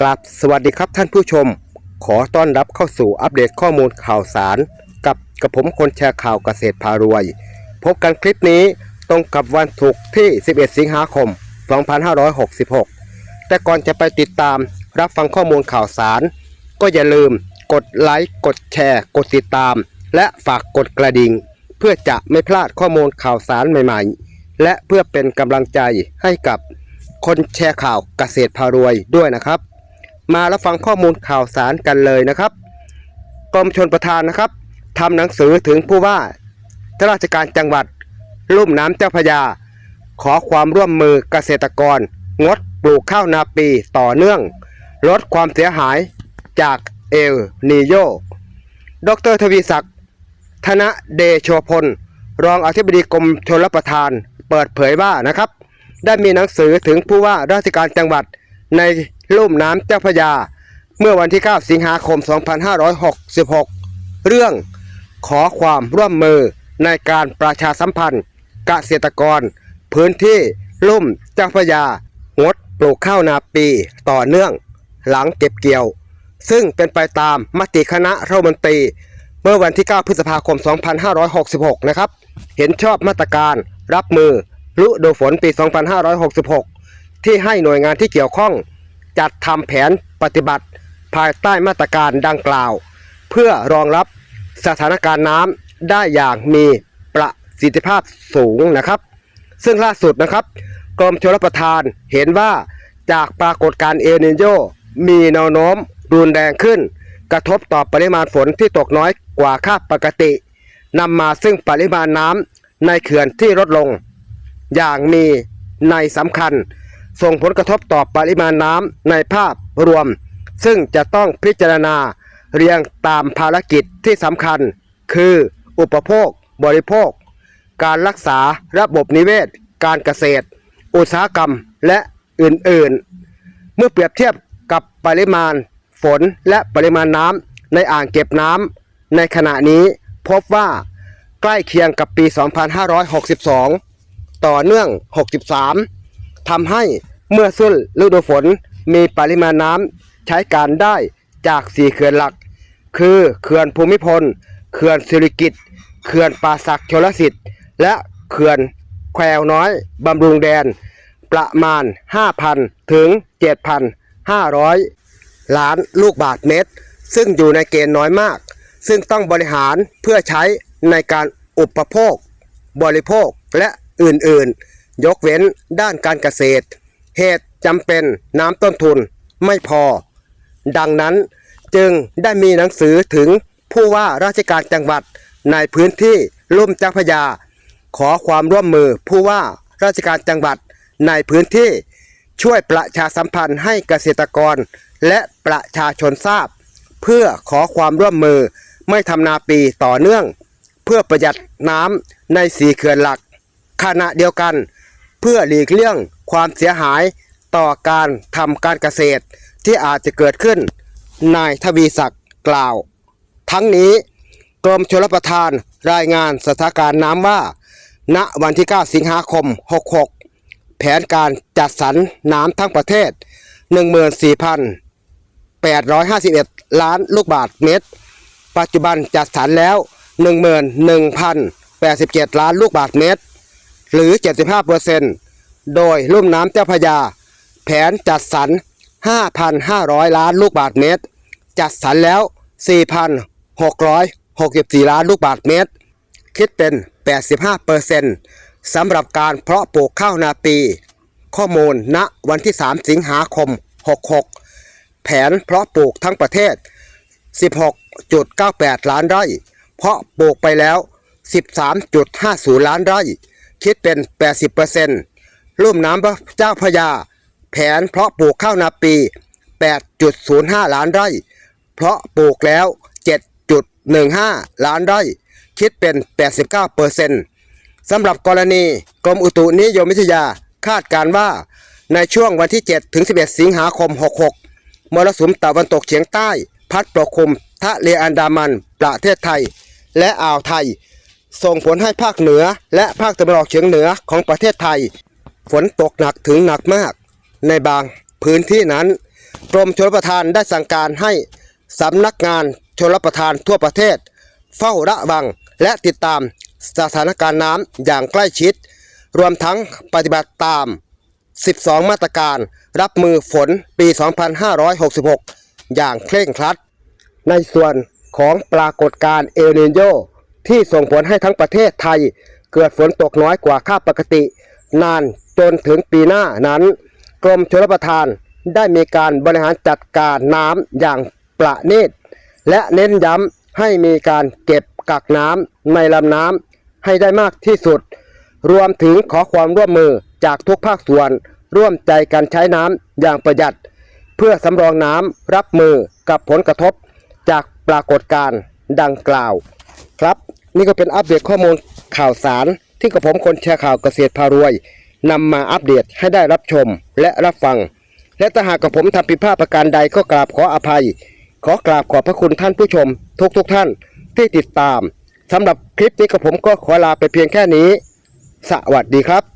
กราบสวัสดีครับท่านผู้ชม ขอต้อนรับเข้าสู่อัปเดตข้อมูลข่าวสาร กับกระผมคนแชร์ข่าวเกษตรพารวย พบกันคลิปนี้ตรงกับวันศุกร์ที่ 11 สิงหาคม 2566 แต่ก่อนจะไปติดตามรับฟังข้อมูลข่าวสาร ก็อย่าลืมกดไลค์กดแชร์ กดติดตาม และฝากกดกระดิ่ง เพื่อจะไม่พลาดข้อมูลข่าวสารใหม่ๆ และเพื่อเป็นกำลังใจให้กับคนแชร์ข่าวเกษตรพารวยด้วยนะครับ มารับฟังข้อมูลข่าวสารกันเลยนะครับกรมชนประทานนะครับทำหนังสือถึงผู้ว่าราชการจังหวัดลุ่มน้ำเจ้าพยา ขอความร่วมมือเกษตรกร งดปลูกข้าวนาปีต่อเนื่อง ลดความเสียหายจากเอลนีโยดรทวีศักดิ์ธนเดโชพล รองอธิบดีกรมชลประทาน เปิดเผยว่านะครับ ได้มีหนังสือถึงผู้ว่าราชการจังหวัดใน ลุ่มน้ำเจ้าพระยา เมื่อวันที่ 9 สิงหาคม 2566 เรื่องขอความร่วมมือในการประชาสัมพันธ์เกษตรกร พื้นที่ลุ่มเจ้าพระยางดปลูกข้าวนาปีต่อเนื่อง หลังเก็บเกี่ยว ซึ่งเป็นไปตามมติคณะรัฐมนตรี เมื่อวันที่ 9 พฤษภาคม 2566 นะครับ เห็นชอบมาตรการรับมือฤดูฝนปี 2566 ที่ให้หน่วยงานที่เกี่ยวข้อง จัดทำแผนปฏิบัติ ภายใต้มาตรการดังกล่าว เพื่อรองรับสถานการณ์น้ำได้อย่างมีประสิทธิภาพสูงนะครับ ซึ่งล่าสุดนะครับ กรมชลประทานเห็นว่าจากปรากฏการณ์เอลนิโยมีแนวโน้มรุนแรงขึ้น กระทบต่อปริมาณฝนที่ตกน้อยกว่าค่าปกตินำมาซึ่งปริมาณน้ำในเขื่อนที่ลดลง อย่างมีในสำคัญ ส่งผลกระทบต่อปริมาณน้ำในภาพรวม ซึ่งจะต้องพิจารณาเรียงตามภารกิจที่สำคัญ คืออุปโภค บริโภค การรักษาระบบนิเวศ การเกษตร อุตสาหกรรมและอื่นๆ เมื่อเปรียบเทียบกับปริมาณฝนและปริมาณน้ำในอ่างเก็บน้ำในขณะนี้พบว่าใกล้เคียงกับปี 2562 ต่อเนื่อง 63ทำให้ เมื่อสิ้นฤดูฝนมีปริมาณน้ำใช้การได้จาก4เขื่อนหลัก คือเขื่อนภูมิพลเขื่อนสิริกิตเขื่อนป่าสักชลสิทธิ์ และเขื่อนแควน้อยบำรุงแดน ประมาณ 5,000 ถึง 7,500 ล้านลูกบาทเมตร ซึ่งอยู่ในเกณฑ์น้อยมาก ซึ่งต้องบริหารเพื่อใช้ในการอุปโภค บริโภคและอื่นๆ ยกเว้นด้านการเกษตร เหตุจำเป็นน้ำต้นทุนไม่พอ ดังนั้นจึงได้มีหนังสือถึงผู้ว่าราชการจังหวัดในพื้นที่ลุ่มเจ้าพระยา ขอความร่วมมือผู้ว่าราชการจังหวัดในพื้นที่ช่วยประชาสัมพันธ์ให้เกษตรกรและประชาชนทราบ เพื่อขอความร่วมมือไม่ทำนาปีต่อเนื่อง เพื่อประหยัดน้ำในสีเขื่อนหลักขณะเดียวกัน เพื่อหลีกเลี่ยงความเสียหายต่อการทำการเกษตรที่อาจจะเกิดขึ้น นายทวีศักดิ์กล่าว ทั้งนี้กรมชลประทานรายงานสถานการณ์น้ำว่า ณวันที่ 9 สิงหาคม 66 แผนการจัดสรรน้ำทั้งประเทศ 14,851 ล้านลูกบาทเมตร ปัจจุบันจัดสรรแล้ว 11,087 ล้านลูกบาทเมตร หรือ 75%โดยลุ่มน้ำเจ้าพยา แผนจัดสรร 5,500 ล้านลูกบาทเมตร จัดสรรแล้ว 4,664 ล้านลูกบาทเมตร คิดเป็น 85%สำหรับการเพาะปลูกข้าวนาปี ข้อมูลณวันที่ 3 สิงหาคม 66 แผนเพาะปลูกทั้งประเทศ 16.98 ล้านไร่ เพาะปลูกไปแล้ว 13.50 ล้านไร่ คิดเป็น 80%ลุ่มน้ำเจ้าพระยา แผนเพาะปลูกข้าวนาปี 8.05 ล้านไร่ เพราะปลูกแล้ว 7.15 ล้านไร่ คิดเป็น 89%สำหรับกรณีกรมอุตุนิยมวิทยาคาดการว่าในช่วงวันที่ 7 ถึง 11 สิงหาคม 66 มรสุมตะวันตกเฉียงใต้ พัดปกคลุมทะเลอันดามัน ประเทศไทย และอ่าวไทย ส่งผลให้ภาคเหนือ และภาคตะวันออกเฉียงเหนือของประเทศไทย ฝนตกหนักถึงหนักมาก ในบางพื้นที่นั้นกรมชลประทานได้สั่งการให้สำนักงานชลประทานทั่วประเทศ เฝ้าระวังและติดตามสถานการณ์น้ำอย่างใกล้ชิด รวมทั้งปฏิบัติตาม 12 มาตรการรับมือฝนปี 2566 อย่างเคร่งครัด ในส่วนของปรากฏการณ์เอลนิโย ที่ส่งผลให้ทั้งประเทศไทย เกิดฝนตกน้อยกว่าค่าปกติ นานจนถึงปีหน้านั้น กรมชลประทานได้มีการบริหารจัดการน้ำอย่างประณีตและเน้นย้ำให้มีการเก็บกักน้ำในลำน้ำให้ได้มากที่สุด รวมถึงขอความร่วมมือจากทุกภาคส่วน ร่วมใจกันใช้น้ำอย่างประหยัด เพื่อสำรองน้ำรับมือกับผลกระทบจากปรากฏการณ์ดังกล่าวครับ นี่ก็เป็นอัปเดตข้อมูลข่าวสาร ที่กระผมคนแชร์ข่าวเกษตรพารวยนำมาอัปเดตให้ได้รับชมและรับฟัง และถ้าหากกระผมทำผิดพลาดประการใดก็กราบขออภัย ขอกราบขอบพระคุณท่านผู้ชม ทุกทุกๆท่านที่ติดตามสำหรับคลิปนี้กระผมก็ขอลาไปเพียงแค่นี้ สวัสดีครับ